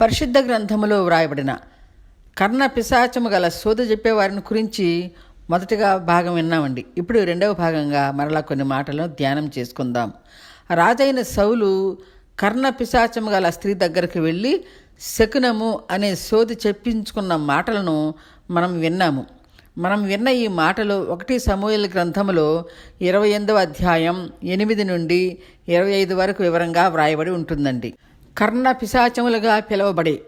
పరిశుద్ధ గ్రంథములో వ్రాయబడిన కర్ణ పిశాచము గల సోద చెప్పేవారిని గురించి మొదటిగా భాగం విన్నామండి. ఇప్పుడు రెండవ భాగంగా మరలా కొన్ని మాటలను ధ్యానం చేసుకుందాం. రాజైన సౌలు కర్ణ పిశాచము గల స్త్రీ దగ్గరికి వెళ్ళి శకునము అనే సోది చెప్పించుకున్న మాటలను మనం విన్నాము. మనం విన్న ఈ మాటలు ఒకటి సమూహల గ్రంథములో ఇరవై ఎనిమిదవ అధ్యాయం ఎనిమిది నుండి ఇరవై ఐదు వరకు వివరంగా వ్రాయబడి ఉంటుందండి. కర్ణ పిశాచములుగా పిలువబడి.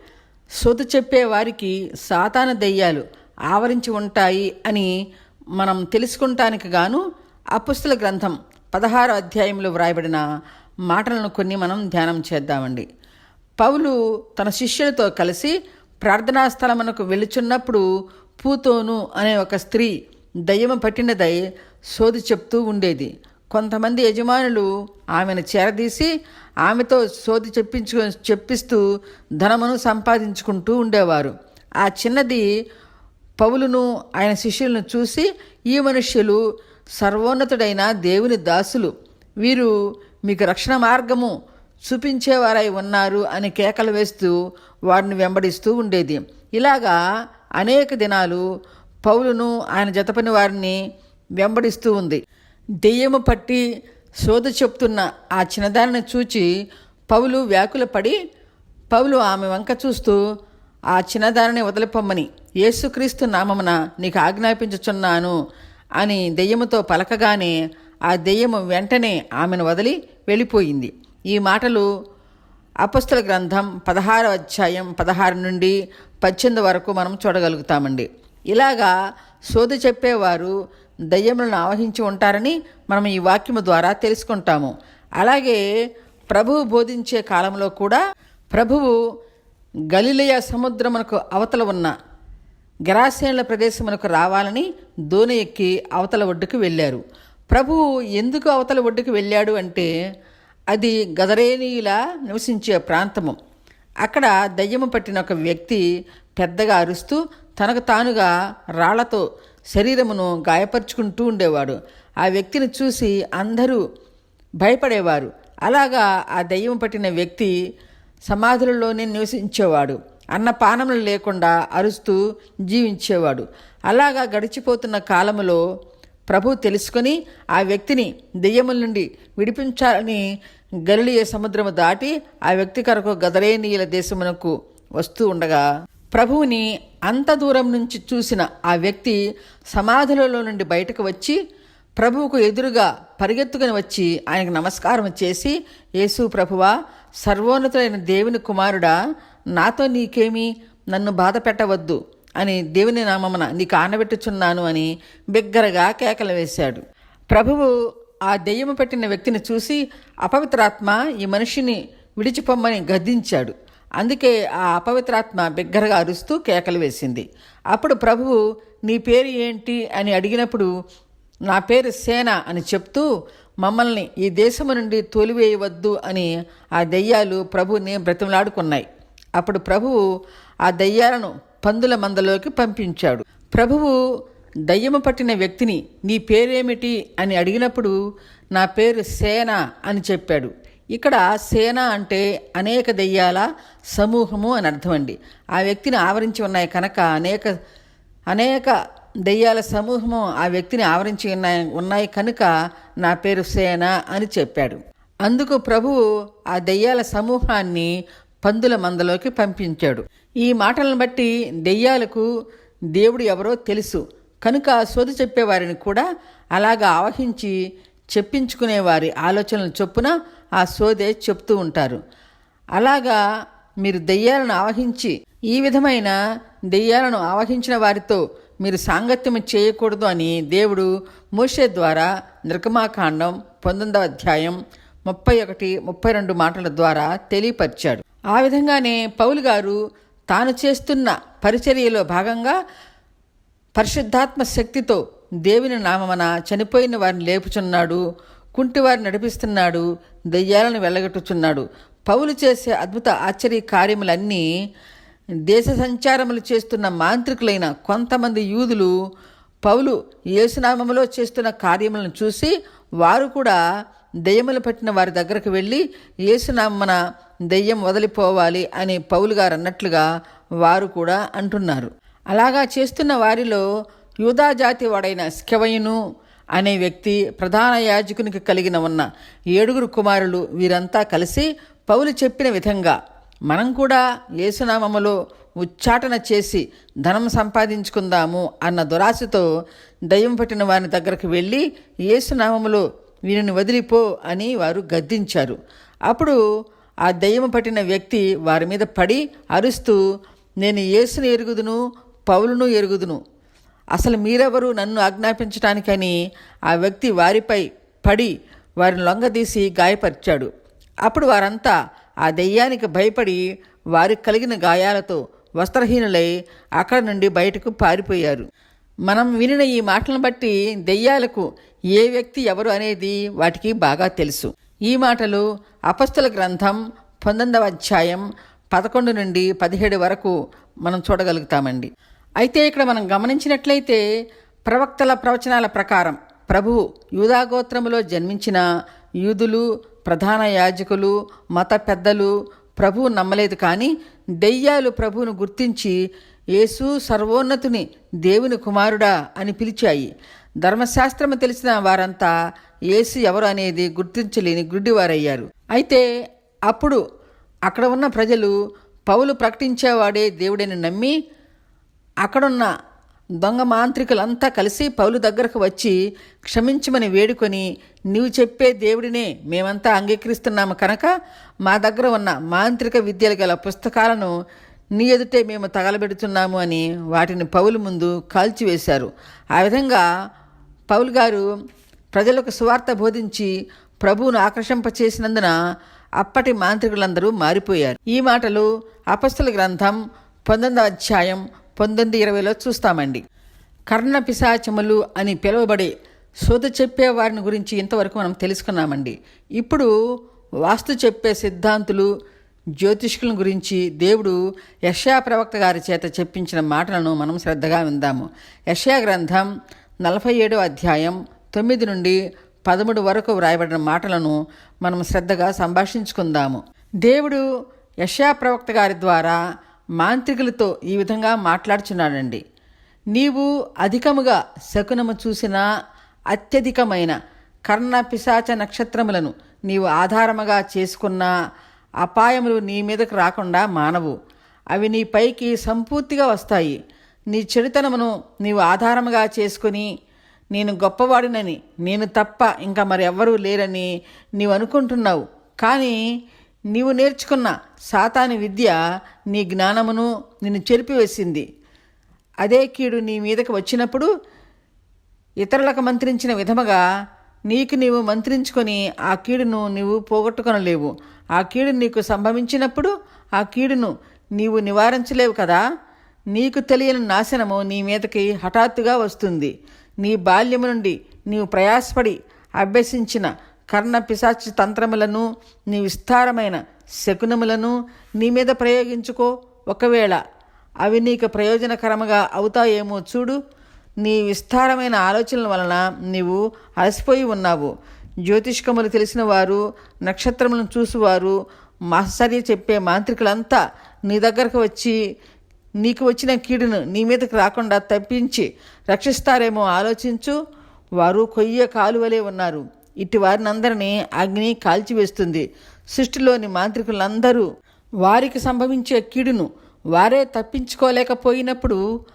సొతు చెప్పే వారికి సాతాన దెయ్యాలు ఆవరించి ఉంటాయి అని మనం తెలుసుకుంటానికి గాను అపుస్తుల గ్రంథం పదహారు అధ్యాయంలో వ్రాయబడిన మాటలను కొన్ని మనం ధ్యానం చేద్దామండి. పౌలు తన శిష్యులతో కలిసి ప్రార్థనా స్థలమునకు వెళుచున్నప్పుడు పూతోను అనే ఒక స్త్రీ దయ్యము పట్టినదై సోది చెప్తూ ఉండేది. కొంతమంది యజమానులు ఆమెను చేరదీసి ఆమెతో సోది చెప్పించు చెప్పిస్తూ ధనమును సంపాదించుకుంటూ ఉండేవారు. ఆ చిన్నది పౌలును ఆయన శిష్యులను చూసి ఈ మనుష్యులు సర్వోన్నతుడైన దేవుని దాసులు. వీరు మీకు రక్షణ మార్గము చూపించేవారై ఉన్నారు అని కేకలు వేస్తూ వారిని వెంబడిస్తూ ఉండేది. ఇలాగా అనేక దినాలు పౌలును ఆయన జతపని వారిని వెంబడిస్తూ ఉంది. దెయ్యము పట్టి శోధ చెప్తున్న ఆ చిన్నదానిని చూచి పౌలు వ్యాకుల పడి పౌలు ఆమె వంక చూస్తూ ఆ చిన్నదానిని వదిలిపొమ్మని. యేసుక్రీస్తు నామమున నీకు ఆజ్ఞాపించుచున్నాను అని దెయ్యముతో పలకగానే ఆ దెయ్యము వెంటనే ఆమెను వదిలి వెళ్ళిపోయింది. ఈ మాటలు అపస్తుల గ్రంథం పదహారు అధ్యాయం పదహారు నుండి పద్దెనిమిది వరకు మనం చూడగలుగుతామండి. ఇలాగా సోది చెప్పేవారు దయ్యములను ఆవహించి ఉంటారని మనం ఈ వాక్యము ద్వారా తెలుసుకుంటాము. అలాగే ప్రభువు బోధించే కాలంలో కూడా ప్రభువు గలిలయ సముద్రమునకు అవతల ఉన్న గరాసేనుల ప్రదేశమునకు రావాలని దోణి ఎక్కి అవతల ఒడ్డుకు వెళ్ళారు. ప్రభువు ఎందుకు అవతల ఒడ్డుకు వెళ్ళాడు అంటే అది గదరేనీయుల నివసించే ప్రాంతము. అక్కడ దయ్యము పట్టిన ఒక వ్యక్తి పెద్దగా అరుస్తూ తనకు తానుగా రాళ్ళతో శరీరమును గాయపరుచుకుంటూ ఉండేవాడు. ఆ వ్యక్తిని చూసి అందరూ భయపడేవారు. అలాగా ఆ దయ్యం పట్టిన వ్యక్తి సమాధులలోనే నివసించేవాడు. అన్నపానములు లేకుండా అరుస్తూ జీవించేవాడు. అలాగా గడిచిపోతున్న కాలములో ప్రభు తెలుసుకొని ఆ వ్యక్తిని దెయ్యముల నుండి విడిపించాలని గలిలియ సముద్రము దాటి ఆ వ్యక్తి కొరకు గదరేనీయుల దేశమునకు వస్తూ ఉండగా ప్రభువుని అంత దూరం నుంచి చూసిన ఆ వ్యక్తి సమాధులలో నుండి బయటకు వచ్చి ప్రభువుకు ఎదురుగా పరిగెత్తుకుని వచ్చి ఆయనకు నమస్కారం చేసి యేసు ప్రభువా సర్వోన్నతులైన దేవుని కుమారుడా నాతో నీకేమి నన్ను బాధ పెట్టవద్దు అని దేవుని నామమున నీకు ఆనబెట్టుచున్నాను అని బిగ్గరగా కేకలు వేశాడు. ప్రభువు ఆ దెయ్యము పెట్టిన వ్యక్తిని చూసి అపవిత్రాత్మ ఈ మనిషిని విడిచిపొమ్మని గద్దించాడు. అందుకే ఆ అపవిత్రాత్మ బిగ్గరగా అరుస్తూ కేకలు వేసింది. అప్పుడు ప్రభువు నీ పేరు ఏంటి? అని అడిగినప్పుడు నా పేరు సేన అని చెప్తూ మమ్మల్ని ఈ దేశము నుండి తోలివేయవద్దు అని ఆ దెయ్యాలు ప్రభువుని బ్రతిమలాడుకున్నాయి. అప్పుడు ప్రభువు ఆ దయ్యాలను పందుల మందలోకి పంపించాడు. ప్రభువు దయ్యము పట్టిన వ్యక్తిని నీ పేరేమిటి? అని అడిగినప్పుడు నా పేరు సేన అని చెప్పాడు. ఇక్కడ సేన అంటే అనేక దెయ్యాల సమూహము అని అర్థం అండి ఆ వ్యక్తిని ఆవరించి ఉన్నాయి కనుక అనేక అనేక దెయ్యాల సమూహము ఆ వ్యక్తిని ఆవరించి ఉన్నాయి ఉన్నాయి కనుక నా పేరు సేన అని చెప్పాడు. అందుకు ప్రభువు ఆ దెయ్యాల సమూహాన్ని పందుల మందలోకి పంపించాడు. ఈ మాటలను బట్టి దెయ్యాలకు దేవుడు ఎవరో తెలుసు. కనుక సోది చెప్పేవారిని కూడా అలాగా ఆవహించి చెప్పించుకునేవారి ఆలోచనలు చొప్పున ఆ సోదే చెప్తూ ఉంటారు. అలాగా మీరు దెయ్యాలను ఆవహించి ఈ విధమైన దెయ్యాలను ఆవహించిన వారితో మీరు సాంగత్యం చేయకూడదు అని దేవుడు మోషే ద్వారా నిర్గమాకాండం పంతొమ్మిదవ అధ్యాయం ముప్పై ఒకటి ముప్పై రెండు మాటల ద్వారా తెలియపరిచాడు. ఆ విధంగానే పౌలు గారు తాను చేస్తున్న పరిచర్యలో భాగంగా పరిశుద్ధాత్మ శక్తితో దేవుని నామమన చనిపోయిన వారిని లేపుచున్నాడు కుంటివారిని నడిపిస్తున్నాడు దెయ్యాలను వెళ్ళగట్టుచున్నాడు పౌలు చేసే అద్భుత ఆశ్చర్య కార్యములన్నీ దేశ సంచారములు చేస్తున్న మాంత్రికులైన కొంతమంది యూదులు పౌలు యేసునామములో చేస్తున్న కార్యములను చూసి వారు కూడా దెయ్యములు పట్టిన వారి దగ్గరకు వెళ్ళి యేసునామన దెయ్యం వదిలిపోవాలి అని పౌలు గారు అన్నట్లుగా వారు కూడా అంటున్నారు. అలాగా చేస్తున్న వారిలో యూదాజాతి వాడైన స్కెవయును అనే వ్యక్తి ప్రధాన యాజకునికి కలిగిన ఉన్న ఏడుగురు కుమారులు వీరంతా కలిసి పౌలు చెప్పిన విధంగా మనం కూడా యేసునామములో ఉచ్చాటన చేసి ధనం సంపాదించుకుందాము అన్న దురాశతో దయ్యం పట్టిన వారి దగ్గరకు వెళ్ళి యేసునామములో వీరిని వదిలిపో అని వారు గద్దించారు. అప్పుడు ఆ దయ్యం పట్టిన వ్యక్తి వారి మీద పడి అరుస్తూ నేను యేసును ఎరుగుదును పౌలును ఎరుగుదును అసలు మీరెవరు నన్ను ఆజ్ఞాపించడానికని ఆ వ్యక్తి వారిపై పడి వారిని లొంగదీసి గాయపరిచాడు. అప్పుడు వారంతా ఆ దెయ్యానికి భయపడి వారికి కలిగిన గాయాలతో వస్త్రహీనులై అక్కడ నుండి బయటకు పారిపోయారు. మనం వినిన ఈ మాటలను బట్టి దెయ్యాలకు ఏ వ్యక్తి ఎవరు అనేది వాటికి బాగా తెలుసు. ఈ మాటలు అపస్తుల గ్రంథం పంతొమ్మిదవ అధ్యాయం పదకొండు నుండి పదిహేడు వరకు మనం చూడగలుగుతామండి. అయితే ఇక్కడ మనం గమనించినట్లయితే ప్రవక్తల ప్రవచనాల ప్రకారం ప్రభువు యూదాగోత్రములో జన్మించిన యూదులు ప్రధాన యాజకులు మత పెద్దలు ప్రభువు నమ్మలేదు కానీ దెయ్యాలు ప్రభువును గుర్తించి యేసు సర్వోన్నతుని దేవుని కుమారుడా అని పిలిచాయి. ధర్మశాస్త్రము తెలిసిన వారంతా యేసు ఎవరు అనేది గుర్తించలేని గుడ్డివారయ్యారు. అయితే అప్పుడు అక్కడ ఉన్న ప్రజలు పౌలు ప్రకటించేవాడే దేవుడని నమ్మి అక్కడున్న దొంగ మాంత్రికులంతా కలిసి పౌలు దగ్గరకు వచ్చి క్షమించమని వేడుకొని నీవు చెప్పే దేవుడినే మేమంతా అంగీకరిస్తున్నాము కనుక మా దగ్గర ఉన్న మాంత్రిక విద్యలు గల పుస్తకాలను నీ ఎదుటే మేము తగలబెడుతున్నాము అని వాటిని పౌలు ముందు కాల్చివేశారు. ఆ విధంగా పౌలు గారు ప్రజలకు సువార్త బోధించి ప్రభువును ఆకర్షింపచేసినందున అప్పటి మాంత్రికులందరూ మారిపోయారు. ఈ మాటలు అపస్తుల గ్రంథం పంతొమ్మిదవ అధ్యాయం పంతొమ్మిది ఇరవైలో చూస్తామండి. కర్ణ పిశాచములు అని పిలువబడే సోద చెప్పే వారిని గురించి ఇంతవరకు మనం తెలుసుకున్నామండి. ఇప్పుడు వాస్తు చెప్పే సిద్ధాంతులు జ్యోతిష్కుల గురించి దేవుడు యషయా ప్రవక్త గారి చేత చెప్పించిన మాటలను మనం శ్రద్ధగా విందాము. యషయా గ్రంథం నలభై ఏడో అధ్యాయం తొమ్మిది నుండి పదమూడు వరకు వ్రాయబడిన మాటలను మనం శ్రద్ధగా సంభాషించుకుందాము. దేవుడు యషయా ప్రవక్త గారి ద్వారా మాంత్రికులతో ఈ విధంగా మాట్లాడుచున్నాడండి. నీవు అధికముగా శకునము చూసిన అత్యధికమైన కర్ణ పిశాచ నక్షత్రములను నీవు ఆధారముగా చేసుకున్న అపాయములు నీ మీదకు రాకుండా మానవు. అవి నీ పైకి సంపూర్తిగా వస్తాయి. నీ చెడుతనమును నీవు ఆధారముగా చేసుకుని నేను గొప్పవాడినని నేను తప్ప ఇంకా మరెవ్వరూ లేరని నీవు అనుకుంటున్నావు. కానీ నీవు నేర్చుకున్న సాతాని విద్య నీ జ్ఞానమును నిన్ను చెరిపివేసింది. అదే కీడు నీ మీదకి వచ్చినప్పుడు ఇతరులకు మంత్రించిన విధముగా నీకు నీవు మంత్రించుకొని ఆ కీడును నీవు పోగొట్టుకొనలేవు. ఆ కీడు నీకు సంభవించినప్పుడు ఆ కీడును నీవు నివారించలేవు కదా? నీకు తెలియని నాశనము నీ మీదకి హఠాత్తుగా వస్తుంది. నీ బాల్యము నుండి నీవు ప్రయాసపడి అభ్యసించిన కర్ణ పిశాచి తంత్రములను నీ విస్తారమైన శకునములను నీ మీద ప్రయోగించుకో ఒకవేళ అవి నీకు ప్రయోజనకరముగా అవుతాయేమో చూడు. నీ విస్తారమైన ఆలోచనల వలన నీవు అలసిపోయి ఉన్నావు. జ్యోతిష్కములు తెలిసిన వారు నక్షత్రములను చూసువారు మాసర్య చెప్పే మాంత్రికులంతా నీ దగ్గరకు వచ్చి నీకు వచ్చిన కీడును నీ మీదకి రాకుండా తప్పించి రక్షిస్తారేమో ఆలోచించు. వారు కొయ్య కాలువలే ఉన్నారు. ఇటు వారినందరినీ అగ్ని కాల్చివేస్తుంది. సృష్టిలోని మాంత్రికులందరూ వారికి సంభవించే కీడును వారే తప్పించుకోలేకపోయినప్పుడు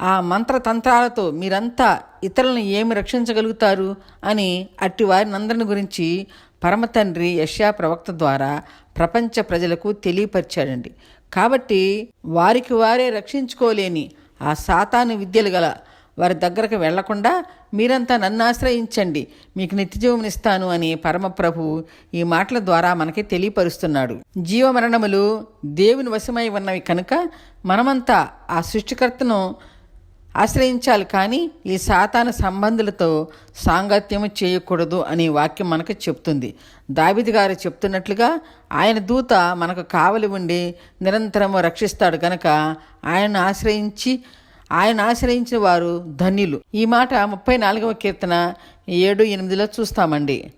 ఆ మంత్రతంత్రాలతో మీరంతా ఇతరులను ఏమి రక్షించగలుగుతారు అని అట్టి వారినందరిని గురించి పరమతండ్రి యష్యా ప్రవక్త ద్వారా ప్రపంచ ప్రజలకు తెలియపరిచాడండి. కాబట్టి వారికి వారే రక్షించుకోలేని ఆ సాతాను విద్యలు గల వారి దగ్గరకు వెళ్ళకుండా మీరంతా నన్ను ఆశ్రయించండి. మీకు నిత్యజీవమునిస్తాను అని పరమప్రభు ఈ మాటల ద్వారా మనకి తెలియపరుస్తున్నాడు. జీవమరణములు దేవుని వశమై ఉన్నవి కనుక మనమంతా ఆ సృష్టికర్తను ఆశ్రయించాలి కానీ ఈ సాతాన సంబంధులతో సాంగత్యము చేయకూడదు అనే వాక్యం మనకు చెప్తుంది. దావిది గారు చెప్తున్నట్లుగా ఆయన దూత మనకు కావలి ఉండి నిరంతరము రక్షిస్తాడు కనుక ఆయన ఆశ్రయించి ఆయన ఆశ్రయించిన వారు ధన్యులు ఈ మాట ముప్పై నాలుగవ కీర్తన ఏడు ఎనిమిదిలో చూస్తామండి.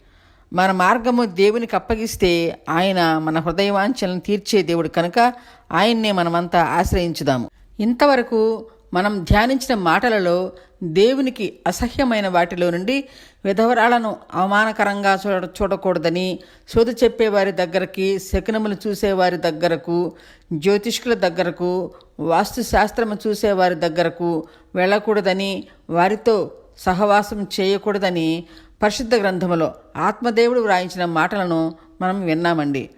మన మార్గము దేవునికి అప్పగిస్తే ఆయన మన హృదయవాంఛలను తీర్చే దేవుడు కనుక ఆయన్నే మనమంతా ఆశ్రయించుదాము. ఇంతవరకు మనం ధ్యానించిన మాటలలో దేవునికి అసహ్యమైన వాటిలో నుండి విధవరాలను అవమానకరంగా చూడ చూడకూడదని సోదు చెప్పేవారి దగ్గరికి శకునములు చూసేవారి దగ్గరకు జ్యోతిష్కుల దగ్గరకు వాస్తుశాస్త్రము చూసేవారి దగ్గరకు వెళ్ళకూడదని వారితో సహవాసం చేయకూడదని పరిశుద్ధ గ్రంథములో ఆత్మదేవుడు వ్రాయించిన మాటలను మనం విన్నామండి.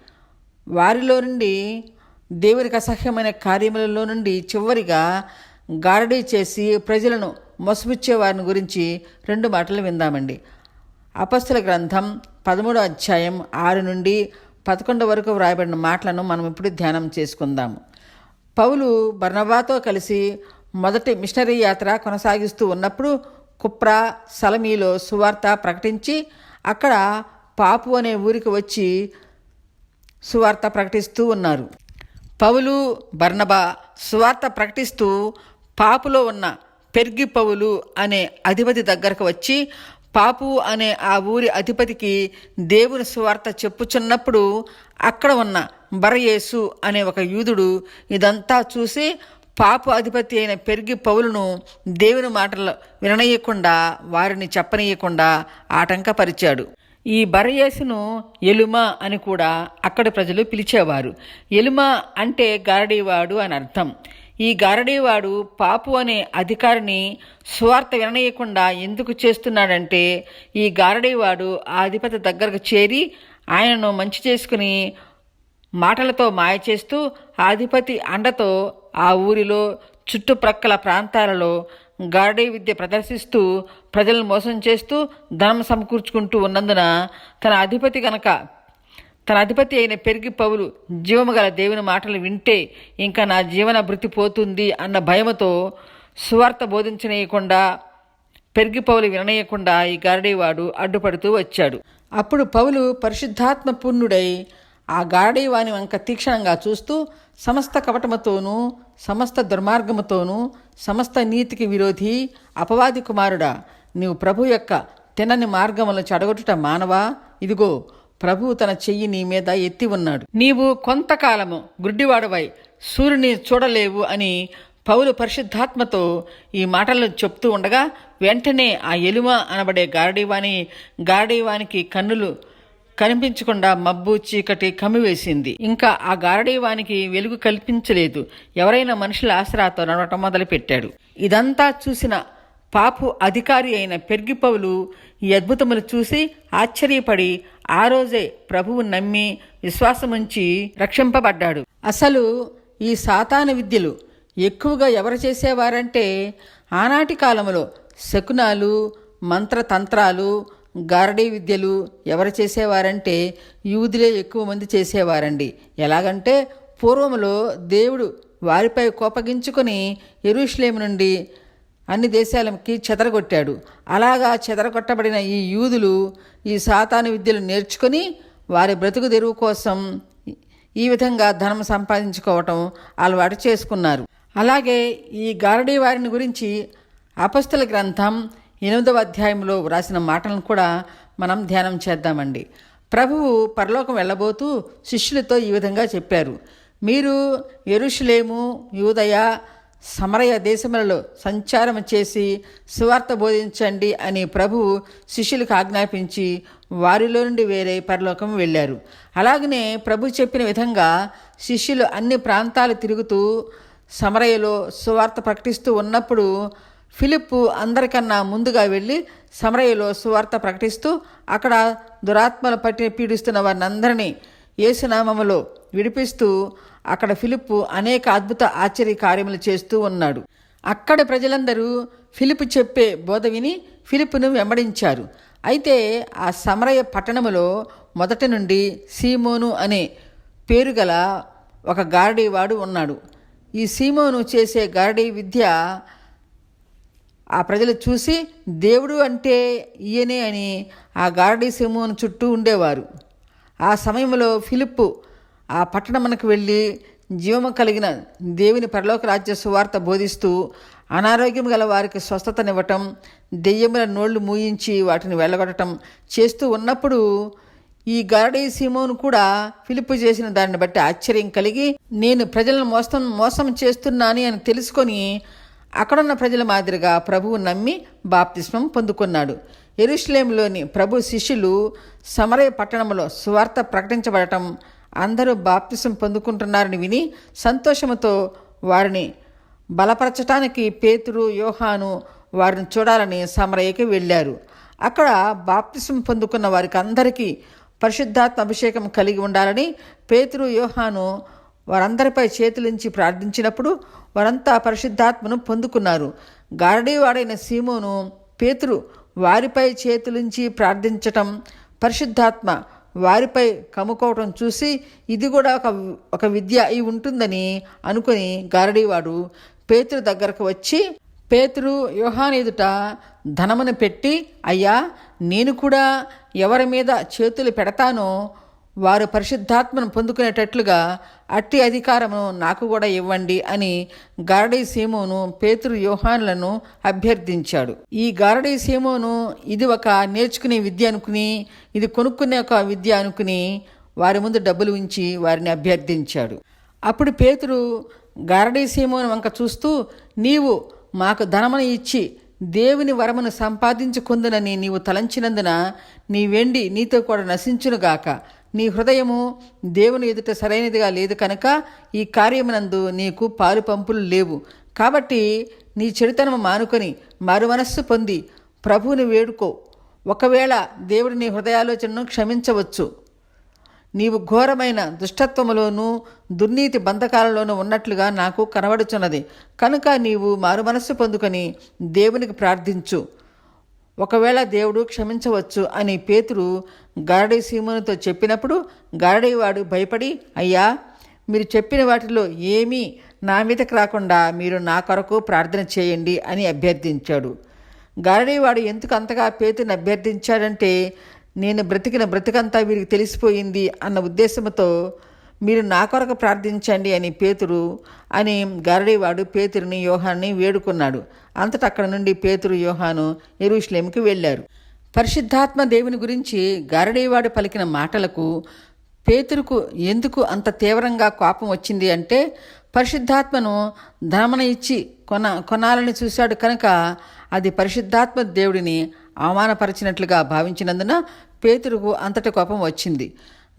వారిలో నుండి దేవునికి అసహ్యమైన కార్యములలో నుండి చివరిగా గారడీ చేసి ప్రజలను మోసపుచ్చే వారిని గురించి రెండు మాటలు విందామండి. అపస్తుల గ్రంథం పదమూడో అధ్యాయం ఆరు నుండి పదకొండు వరకు వ్రాయబడిన మాటలను మనం ఇప్పుడు ధ్యానం చేసుకుందాము పౌలు బర్నబాతో కలిసి మొదటి మిషనరీ యాత్ర కొనసాగిస్తూ ఉన్నప్పుడు కుప్రా సలమీలో సువార్త ప్రకటించి అక్కడ పాపు అనే ఊరికి వచ్చి సువార్త ప్రకటిస్తూ ఉన్నారు. పౌలు బర్నబా సువార్త ప్రకటిస్తూ పాపులో ఉన్న పెర్గిపౌలు అనే అధిపతి దగ్గరకు వచ్చి పాపు అనే ఆ ఊరి అధిపతికి దేవుని సువార్త చెప్పుచున్నప్పుడు అక్కడ ఉన్న బరయేసు అనే ఒక యూదుడు ఇదంతా చూసి పాపు అధిపతి అయిన పెరిగి పౌలను దేవుని మాటలు విననీయకుండా వారిని చెప్పనీయకుండా ఆటంకపరిచాడు. ఈ బరయేసును ఎలుమ అని కూడా అక్కడి ప్రజలు పిలిచేవారు. ఎలుమ అంటే గారడీవాడు అని అర్థం. ఈ గారడీవాడు పాపు అనే అధికారిని స్వార్థ విననీయకుండా ఎందుకు చేస్తున్నాడంటే ఈ గారడీవాడు ఆ అధిపతి దగ్గరకు చేరి ఆయనను మంచి చేసుకుని మాటలతో మాయ చేస్తూ ఆ అధిపతి అండతో ఆ ఊరిలో చుట్టుప్రక్కల ప్రాంతాలలో గారడీ విద్య ప్రదర్శిస్తూ ప్రజలను మోసం చేస్తూ ధనం సమకూర్చుకుంటూ ఉన్నందున తన అధిపతి కనుక తన అధిపతి అయిన పెరిగి పౌలు జీవము గల దేవుని మాటలు వింటే ఇంకా నా జీవన భృతి పోతుంది అన్న భయముతో సువార్త బోధించనీయకుండా పెరిగి పౌలు విననీయకుండా ఈ గారడీవాడు అడ్డుపడుతూ వచ్చాడు. అప్పుడు పౌలు పరిశుద్ధాత్మ పూర్ణుడై ఆ గారడీవాని వంక తీక్షణంగా చూస్తూ సమస్త కపటముతోనూ సమస్త దుర్మార్గముతోనూ సమస్త నీతికి విరోధి అపవాది కుమారుడా నీవు ప్రభు యొక్క తినని మార్గములను చెడగొట్టుట మానవా? ఇదిగో ప్రభువు తన చెయ్యి నీ మీద ఎత్తి ఉన్నాడు. నీవు కొంతకాలము గుడ్డివాడవై సూర్యుని చూడలేవు అని పౌలు పరిశుద్ధాత్మతో ఈ మాటలను చెప్తూ ఉండగా వెంటనే ఆ ఎలుమ అనబడే గారడీవాణి గారడీవానికి కన్నులు కనిపించకుండా మబ్బు చీకటి కమ్మివేసింది. ఇంకా ఆ గారడీవానికి వెలుగు కల్పించలేదు. ఎవరైనా మనుషుల ఆసరాతో నడవటం మొదలుపెట్టాడు. ఇదంతా చూసిన పాపు అధికారి అయిన పెర్గిపౌలు ఈ అద్భుతములు చూసి ఆశ్చర్యపడి ఆ రోజే ప్రభువు నమ్మి విశ్వాసముంచి రక్షింపబడ్డాడు. అసలు ఈ సాతాన విద్యలు ఎక్కువగా ఎవరు చేసేవారంటే ఆనాటి కాలంలో శకునాలు మంత్రతంత్రాలు గారడీ విద్యలు ఎవరు చేసేవారంటే యూదులే ఎక్కువ మంది చేసేవారండి. ఎలాగంటే పూర్వములో దేవుడు వారిపై కోపగించుకొని ఎరుషులేము నుండి అన్ని దేశాలకి చెదరగొట్టాడు. అలాగా చెదరగొట్టబడిన ఈ యూదులు ఈ సాతాను విద్యలు నేర్చుకొని వారి బ్రతుకు తెరువు కోసం ఈ విధంగా ధనం సంపాదించుకోవటం అలవాటు చేసుకున్నారు. అలాగే ఈ గారడీ వారిని గురించి అపస్తుల గ్రంథం ఎనిమిదవ అధ్యాయంలో వ్రాసిన మాటలను కూడా మనం ధ్యానం చేద్దామండి. ప్రభువు పరలోకం వెళ్ళబోతూ శిష్యులతో ఈ విధంగా చెప్పారు. మీరు ఎరుషులేము యూదయ సమరయ దేశములలో సంచారం చేసి సువార్త బోధించండి అని ప్రభువు శిష్యులకు ఆజ్ఞాపించి వారిలో నుండి వేరే పరలోకం వెళ్ళారు. అలాగనే ప్రభు చెప్పిన విధంగా శిష్యులు అన్ని ప్రాంతాలు తిరుగుతూ సమరయలో సువార్త ప్రకటిస్తూ ఉన్నప్పుడు ఫిలిప్పు అందరికన్నా ముందుగా వెళ్ళి సమరయలో సువార్త ప్రకటిస్తూ అక్కడ దురాత్మలు పట్టి పీడిస్తున్న వారిని అందరినీ యేసునామములో విడిపిస్తూ అక్కడ ఫిలిప్పు అనేక అద్భుత ఆశ్చర్య కార్యములు చేస్తూ ఉన్నాడు. అక్కడ ప్రజలందరూ ఫిలిప్ చెప్పే బోధ విని ఫిలిప్ను వెంబడించారు. అయితే ఆ సమరయ పట్టణములో మొదటి నుండి సీమోను అనే పేరు గల ఒక గారడీవాడు ఉన్నాడు. ఈ సీమోను చేసే గారడీ విద్య ఆ ప్రజలు చూసి దేవుడు అంటే ఈయనే అని ఆ గారడీ సీమోను చుట్టూ ఉండేవారు. ఆ సమయంలో ఫిలిప్పు ఆ పట్టణమునకు వెళ్ళి జీవము కలిగిన దేవుని పరలోక రాజ్య సువార్త బోధిస్తూ అనారోగ్యం గల వారికి స్వస్థతనివ్వటం దెయ్యముల నోళ్ళు మూయించి వాటిని వెళ్ళగొట్టడం చేస్తూ ఉన్నప్పుడు ఈ గారడీ సీమోను కూడా పిలుపు చేసిన దాన్ని బట్టి ఆశ్చర్యం కలిగి నేను ప్రజలను మోసం మోసం చేస్తున్నాను అని తెలుసుకొని అక్కడున్న ప్రజల మాదిరిగా ప్రభువు నమ్మి బాప్తిస్మం పొందుకున్నాడు. ఎరుషులేంలోని ప్రభు శిష్యులు సమరయ పట్టణంలో సువార్త ప్రకటించబడటం అందరూ బాప్తిసం పొందుకుంటున్నారని విని సంతోషముతో వారిని బలపరచటానికి పేతురు యోహాను వారిని చూడాలని సమరయ్యకి వెళ్ళారు. అక్కడ బాప్తిసం పొందుకున్న వారికి అందరికీ పరిశుద్ధాత్మ అభిషేకం కలిగి ఉండాలని పేతురు యోహాను వారందరిపై చేతులుంచి ప్రార్థించినప్పుడు వారంతా పరిశుద్ధాత్మను పొందుకున్నారు. గారడీవాడైన సీమోను పేతురు వారిపై చేతులుంచి ప్రార్థించటం పరిశుద్ధాత్మ వారిపై కమ్ముకోవటం చూసి ఇది కూడా ఒక ఒక విద్య అయి ఉంటుందని అనుకుని గారడీవాడు పేతురు దగ్గరకు వచ్చి పేతురు యోహాన్ ఎదుట ధనమును పెట్టి అయ్యా నేను కూడా ఎవరి మీద చేతులు పెడతానో వారు పరిశుద్ధాత్మను పొందుకునేటట్లుగా అట్టి అధికారము నాకు కూడా ఇవ్వండి అని గారడీ సీమోను పేతురు యోహాన్లను అభ్యర్థించాడు. ఈ గారడీ సీమోను ఇది ఒక నేర్చుకునే విద్య అనుకుని ఇది కొనుక్కునే ఒక విద్య అనుకుని వారి ముందు డబ్బులు ఉంచి వారిని అభ్యర్థించాడు. అప్పుడు పేతురు గారడీ సీమోను వంక చూస్తూ నీవు మాకు ధనమును ఇచ్చి దేవుని వరమును సంపాదించుకుందునని నీవు తలంచినందున నీ వెండి నీతో కూడా నశించునుగాక. నీ హృదయము దేవుని ఎదుట సరైనదిగా లేదు కనుక ఈ కార్యమునందు నీకు పాలు పంపులు లేవు. కాబట్టి నీ చెడుతనము మానుకొని మారు మనస్సు పొంది ప్రభువుని వేడుకో. ఒకవేళ దేవుడు నీ హృదయాలోచనను క్షమించవచ్చు. నీవు ఘోరమైన దుష్టత్వములోనూ దుర్నీతి బంధకాలలోనూ ఉన్నట్లుగా నాకు కనబడుచున్నది. కనుక నీవు మారుమనస్సు పొందుకొని దేవునికి ప్రార్థించు. ఒకవేళ దేవుడు క్షమించవచ్చు అని పేతురు గారడీ సీమోనుతో చెప్పినప్పుడు గారడీవాడు భయపడి అయ్యా మీరు చెప్పిన వాటిలో ఏమీ నా మీదకి రాకుండా మీరు నా కొరకు ప్రార్థన చేయండి అని అభ్యర్థించాడు. గారడీవాడు ఎందుకు అంతగా పేతుని అభ్యర్థించాడంటే నేను బ్రతికిన బ్రతికంతా వీరికి తెలిసిపోయింది అన్న ఉద్దేశంతో మీరు నా కొరకు ప్రార్థించండి అని పేతురు అని గారడీవాడు పేతురుని యోహాన్ని వేడుకున్నాడు. అంతటా అక్కడ నుండి పేతురు యోహాను ఎరుషులేంకి వెళ్ళారు. పరిశుద్ధాత్మ దేవుని గురించి గరడీవాడు పలికిన మాటలకు పేతురుకు ఎందుకు అంత తీవ్రంగా కోపం వచ్చింది అంటే పరిశుద్ధాత్మను ధనమన ఇచ్చి కొన కొనాలని చూశాడు కనుక అది పరిశుద్ధాత్మ దేవుడిని అవమానపరిచినట్లుగా భావించినందున పేతురుకు అంతటి కోపం వచ్చింది.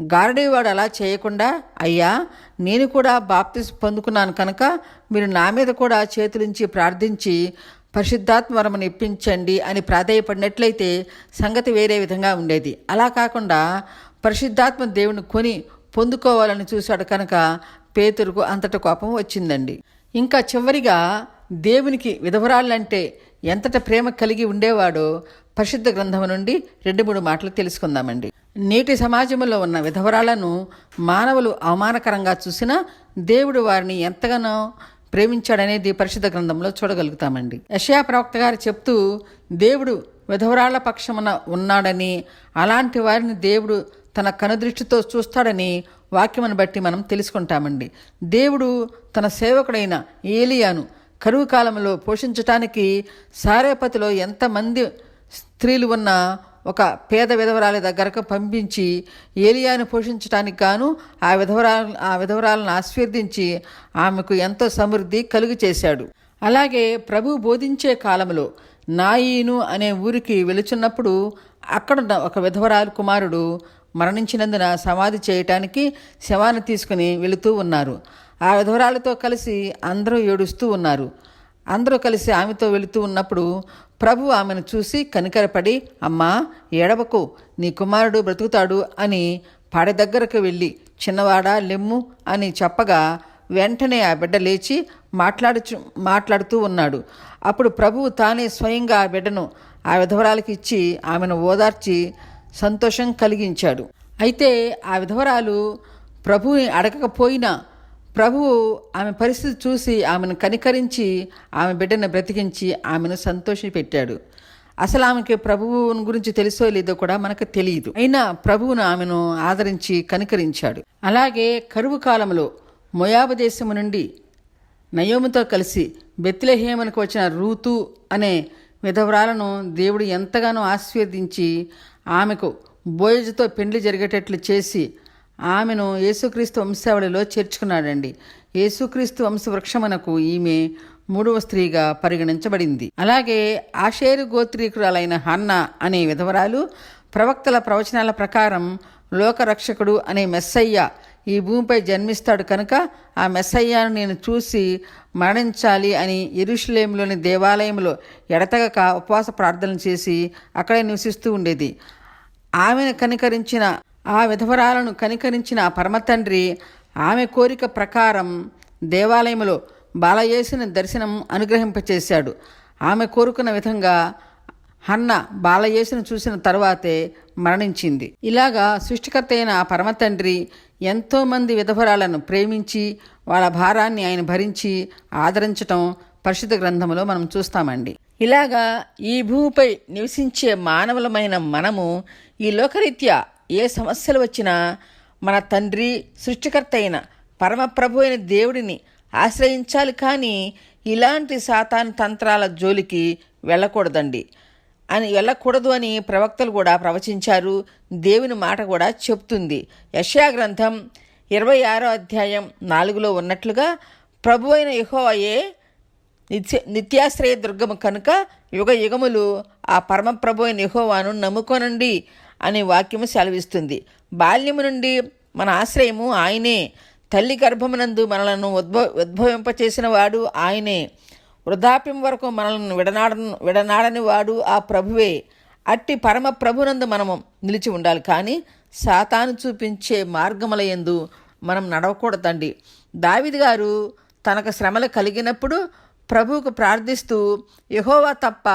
గారడీవాడు అలా చేయకుండా అయ్యా నేను కూడా బాప్తిస్ పొందుకున్నాను కనుక మీరు నా మీద కూడా చేతులుంచి ప్రార్థించి పరిశుద్ధాత్మరమును ఇప్పించండి అని ప్రాధేయపడినట్లయితే సంగతి వేరే విధంగా ఉండేది. అలా కాకుండా పరిశుద్ధాత్మ దేవుని కొని పొందుకోవాలని చూశాడు కనుక పేతురుకు అంతట కోపం వచ్చిందండి. ఇంకా చివరిగా దేవునికి విధవరాళ్ళంటే ఎంతట ప్రేమ కలిగి ఉండేవాడో పరిశుద్ధ గ్రంథం నుండి రెండు మూడు మాటలు తెలుసుకుందామండి. నేటి సమాజంలో ఉన్న విధవరాలను మానవులు అవమానకరంగా చూసినా దేవుడు వారిని ఎంతగానో ప్రేమించాడనేది పరిశుద్ధ గ్రంథంలో చూడగలుగుతామండి. యషయా ప్రవక్త గారు చెప్తూ దేవుడు విధవరాళ్ళ పక్షమున ఉన్నాడని అలాంటి వారిని దేవుడు తన కనుదృష్టితో చూస్తాడని వాక్యమును బట్టి మనం తెలుసుకుంటామండి. దేవుడు తన సేవకుడైన ఏలియాను కరువు కాలంలో పోషించటానికి సారేపతిలో ఎంతమంది స్త్రీలు ఉన్న ఒక పేద విధవరాలి దగ్గరకు పంపించి ఏలియాను పోషించడానికి గాను ఆ విధవరాలు ఆ విధవరాలను ఆశీర్వదించి ఆమెకు ఎంతో సమృద్ధి కలుగు చేశాడు. అలాగే ప్రభు బోధించే కాలంలో నాయీను అనే ఊరికి వెలుచున్నప్పుడు అక్కడున్న ఒక విధవరాలు కుమారుడు మరణించినందున సమాధి చేయటానికి శవాన్ని తీసుకుని వెళుతూ ఉన్నారు. ఆ విధవరాలతో కలిసి అందరూ ఏడుస్తూ ఉన్నారు. అందరూ కలిసి ఆమెతో వెళుతూ ఉన్నప్పుడు ప్రభు ఆమెను చూసి కనికరపడి అమ్మా ఏడవకు నీ కుమారుడు బ్రతుకుతాడు అని పాడె దగ్గరకు వెళ్ళి చిన్నవాడా లెమ్ము అని చెప్పగా వెంటనే ఆ బిడ్డ లేచి మాట్లాడుచు మాట్లాడుతూ ఉన్నాడు. అప్పుడు ప్రభువు తానే స్వయంగా ఆ బిడ్డను ఆ విధవరాలకి ఇచ్చి ఆమెను ఓదార్చి సంతోషం కలిగించాడు. అయితే ఆ విధవరాలు ప్రభువుని అడగకపోయినా ప్రభువు ఆమె పరిస్థితి చూసి ఆమెను కనికరించి ఆమె బిడ్డను బ్రతికించి ఆమెను సంతోషపెట్టాడు అసలు ఆమెకి ప్రభువుని గురించి తెలుసో లేదో కూడా మనకు తెలియదు. అయినా ప్రభువును ఆమెను ఆదరించి కనికరించాడు. అలాగే కరువు కాలంలో మొయాబు దేశము నుండి నయోముతో కలిసి బెత్లెహేమనికి వచ్చిన రూతు అనే విధవరాలను దేవుడు ఎంతగానో ఆశీర్వదించి ఆమెకు బోయజుతో పెండ్లి జరిగేటట్లు చేసి ఆమెను యేసుక్రీస్తు వంశావళిలో చేర్చుకున్నాడండి. యేసుక్రీస్తు వంశవృక్షమునకు ఈమె మూడవ స్త్రీగా పరిగణించబడింది. అలాగే ఆషేరు గోత్రీకురాలైన హన్న అనే విధవరాలు ప్రవక్తల ప్రవచనాల ప్రకారం లోకరక్షకుడు అనే మెస్సయ్య ఈ భూమిపై జన్మిస్తాడు కనుక ఆ మెస్సయ్యను నేను చూసి మరణించాలి అని ఎరుషులేంలోని దేవాలయంలో ఎడతగక ఉపవాస ప్రార్థనలు చేసి అక్కడే నివసిస్తూ ఉండేది. ఆమెను కనికరించిన ఆ విధవరాలను కనికరించిన పరమతండ్రి ఆమె కోరిక ప్రకారం దేవాలయంలో బాలయేసుని దర్శనం అనుగ్రహింపచేశాడు. ఆమె కోరుకున్న విధంగా హన్న బాలయేసును చూసిన తరువాతే మరణించింది. ఇలాగా సృష్టికర్త అయిన ఆ పరమతండ్రి ఎంతోమంది విధవరాలను ప్రేమించి వాళ్ళ భారాన్ని ఆయన భరించి ఆదరించటం పరిశుద్ధ గ్రంథంలో మనం చూస్తామండి. ఇలాగా ఈ భూమిపై నివసించే మానవులమైన మనము ఈ లోకరీత్యా ఏ సమస్యలు వచ్చినా మన తండ్రి సృష్టికర్త అయిన పరమప్రభు అయిన దేవుడిని ఆశ్రయించాలి కానీ ఇలాంటి సాతాన్ తంత్రాల జోలికి వెళ్ళకూడదండి. అని వెళ్ళకూడదు అని ప్రవక్తలు కూడా ప్రవచించారు. దేవుని మాట కూడా చెప్తుంది. యశా గ్రంథం ఇరవై ఆరో అధ్యాయం నాలుగులో ఉన్నట్లుగా ప్రభు అయిన యహోవయే నిత్య నిత్యాశ్రయ దుర్గము కనుక యుగ యుగములు ఆ పరమప్రభు అయిన యహోవాను నమ్ముకోనండి. అనే వాక్యము సెలవిస్తుంది. బాల్యము నుండి మన ఆశ్రయము ఆయనే. తల్లి గర్భమునందు మనలను ఉద్భవ ఉద్భవింపచేసిన వాడు ఆయనే. వృద్ధాప్యం వరకు మనల్ని విడనాడ విడనాడని వాడు ఆ ప్రభువే. అట్టి పరమ ప్రభునందు మనము నిలిచి ఉండాలి కానీ సాతాను చూపించే మార్గముల యందు మనం నడవకూడదండి. దావిది గారు తనకు శ్రమలు కలిగినప్పుడు ప్రభువుకు ప్రార్థిస్తూ యహోవా తప్ప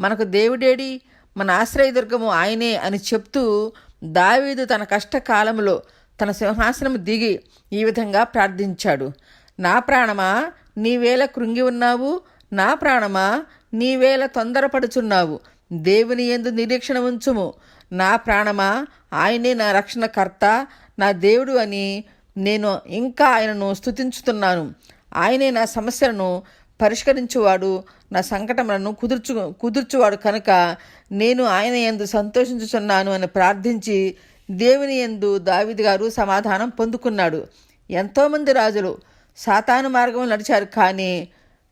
మనకు దేవుడేడి? మన ఆశ్రయదుర్గము ఆయనే అని చెప్తూ దావీదు తన కష్టకాలంలో తన సింహాసనం దిగి ఈ విధంగా ప్రార్థించాడు. నా ప్రాణమా నీవేళ కృంగి ఉన్నావు? నా ప్రాణమా నీవేళ తొందరపడుచున్నావు? దేవుని ఎందు నిరీక్షణ ఉంచుము. నా ప్రాణమా ఆయనే నా రక్షణకర్త నా దేవుడు అని నేను ఇంకా ఆయనను స్థుతించుతున్నాను ఆయనే నా సమస్యలను పరిష్కరించువాడు నా సంకటములను కుదుర్చు కుదుర్చువాడు కనుక నేను ఆయన ఎందు సంతోషించుచున్నాను అని ప్రార్థించి దేవుని ఎందు దావిది గారు సమాధానం పొందుకున్నాడు. ఎంతోమంది రాజులు సాతాను మార్గం నడిచారు కానీ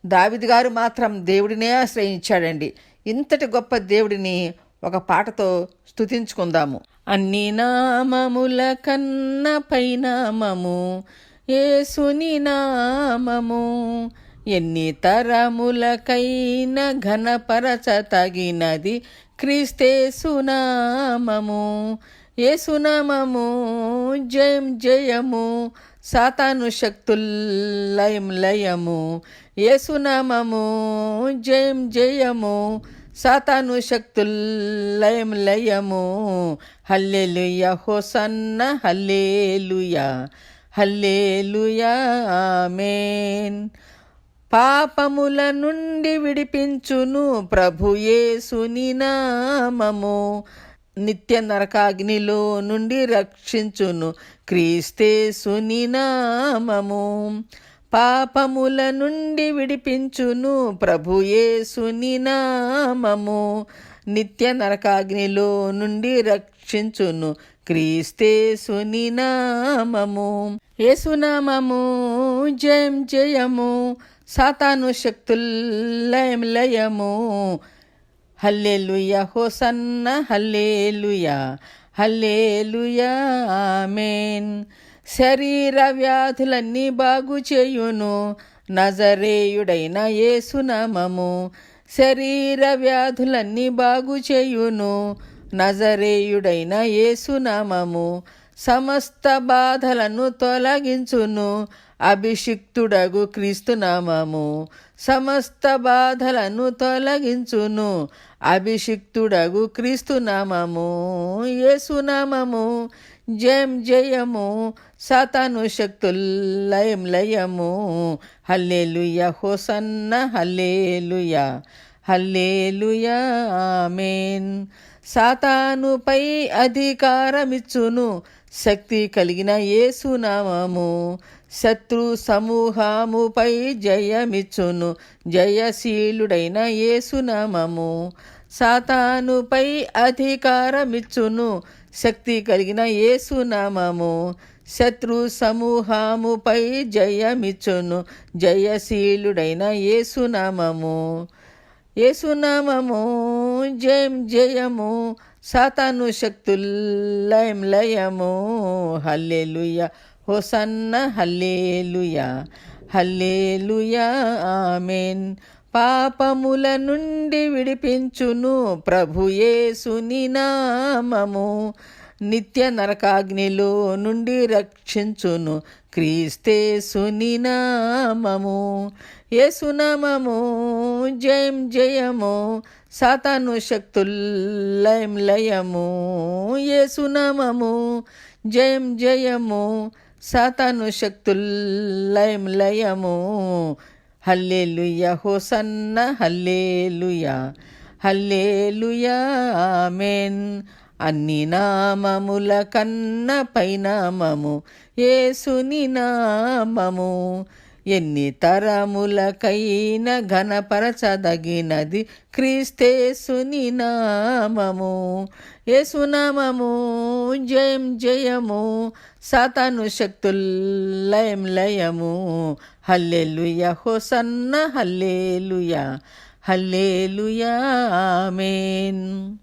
దావిది గారు మాత్రం దేవుడినే ఆశ్రయించాడండి. ఇంతటి గొప్ప దేవుడిని ఒక పాటతో స్తుతించుకుందాము. అన్ని నామముల కన్న పైనామము ఏసుని నామము ఎన్ని తరములకైన ఘనపరచ తగినది క్రీస్తేసునామము ఏసునామము జయం జయము సాతాను శక్తుల్ లయం లయము ఏసునామము జయం జయము సాతాను శక్తుల్ లయం లయము. Hallelujah hosanna hallelujah hallelujah amen. పాపముల నుండి విడిపించును ప్రభుయేసుని నామము. నిత్య నరకాగ్నిలో నుండి రక్షించును క్రీస్తేసుని నామము. పాపముల నుండి విడిపించును ప్రభుయేసుని నామము. నిత్య నరకాగ్నిలో నుండి రక్షించును క్రీస్తేసుని నామము. ఏసునామము జయం జయము. సాతాను శక్తుల్ లయం లయము hallelujah hosanna hallelujah hallelujah amen. శరీర వ్యాధులన్నీ బాగు చేయును నజరేయుడైన యేసునామము శరీర వ్యాధులన్నీ బాగు చేయును నజరేయుడైన యేసునామము సమస్త బాధలను తొలగించును అభిషిక్తుడగు క్రీస్తునామము. సమస్త బాధలను తొలగించును. అభిషిక్తుడగు క్రీస్తునామము. యేసునామము. జయం జయము. సతను శక్తుల్ లయం లయము. Hallelujah hosanna hallelujah hallelujah amen. సాతానుపై అధికారమిచ్చును. శక్తి కలిగిన యేసునామము. శత్రు సమూహముపై జయమిచ్చును జయశీలుడైన యేసునామము సాతానుపై అధికారమిచ్చును శక్తి కలిగిన యేసునామము శత్రు సమూహముపై జయమిచ్చును జయశీలుడైన యేసునామము యేసునామము జయం జయము సాతాను శక్తుల్లయం లయము hallelujah. Hosanna hallelujah hallelujah amen. పాపముల నుండి విడిపించును ప్రభుయేసుని నామము. నిత్య నరకాగ్నిలో నుండి రక్షించును క్రీస్తేసుని నామము. ఏసునామము జయం జయము సాతాను శక్తుల్లయం లయము. ఏసునామము జయం జయము సాతాను శక్తుల్లయం లయము. Hallelujah hosanna hallelujah hallelujah amen. అన్ని నామముల కన్న పైనామము ఏసుని నామము. ఎన్ని తరములకైన ఘనపరచదగినది క్రీస్తేసుని నామము. ఏసునామము జయం జయము. సాతాను శక్తుల్లయం లయము hallelujah hosanna hallelujah hallelujah amen.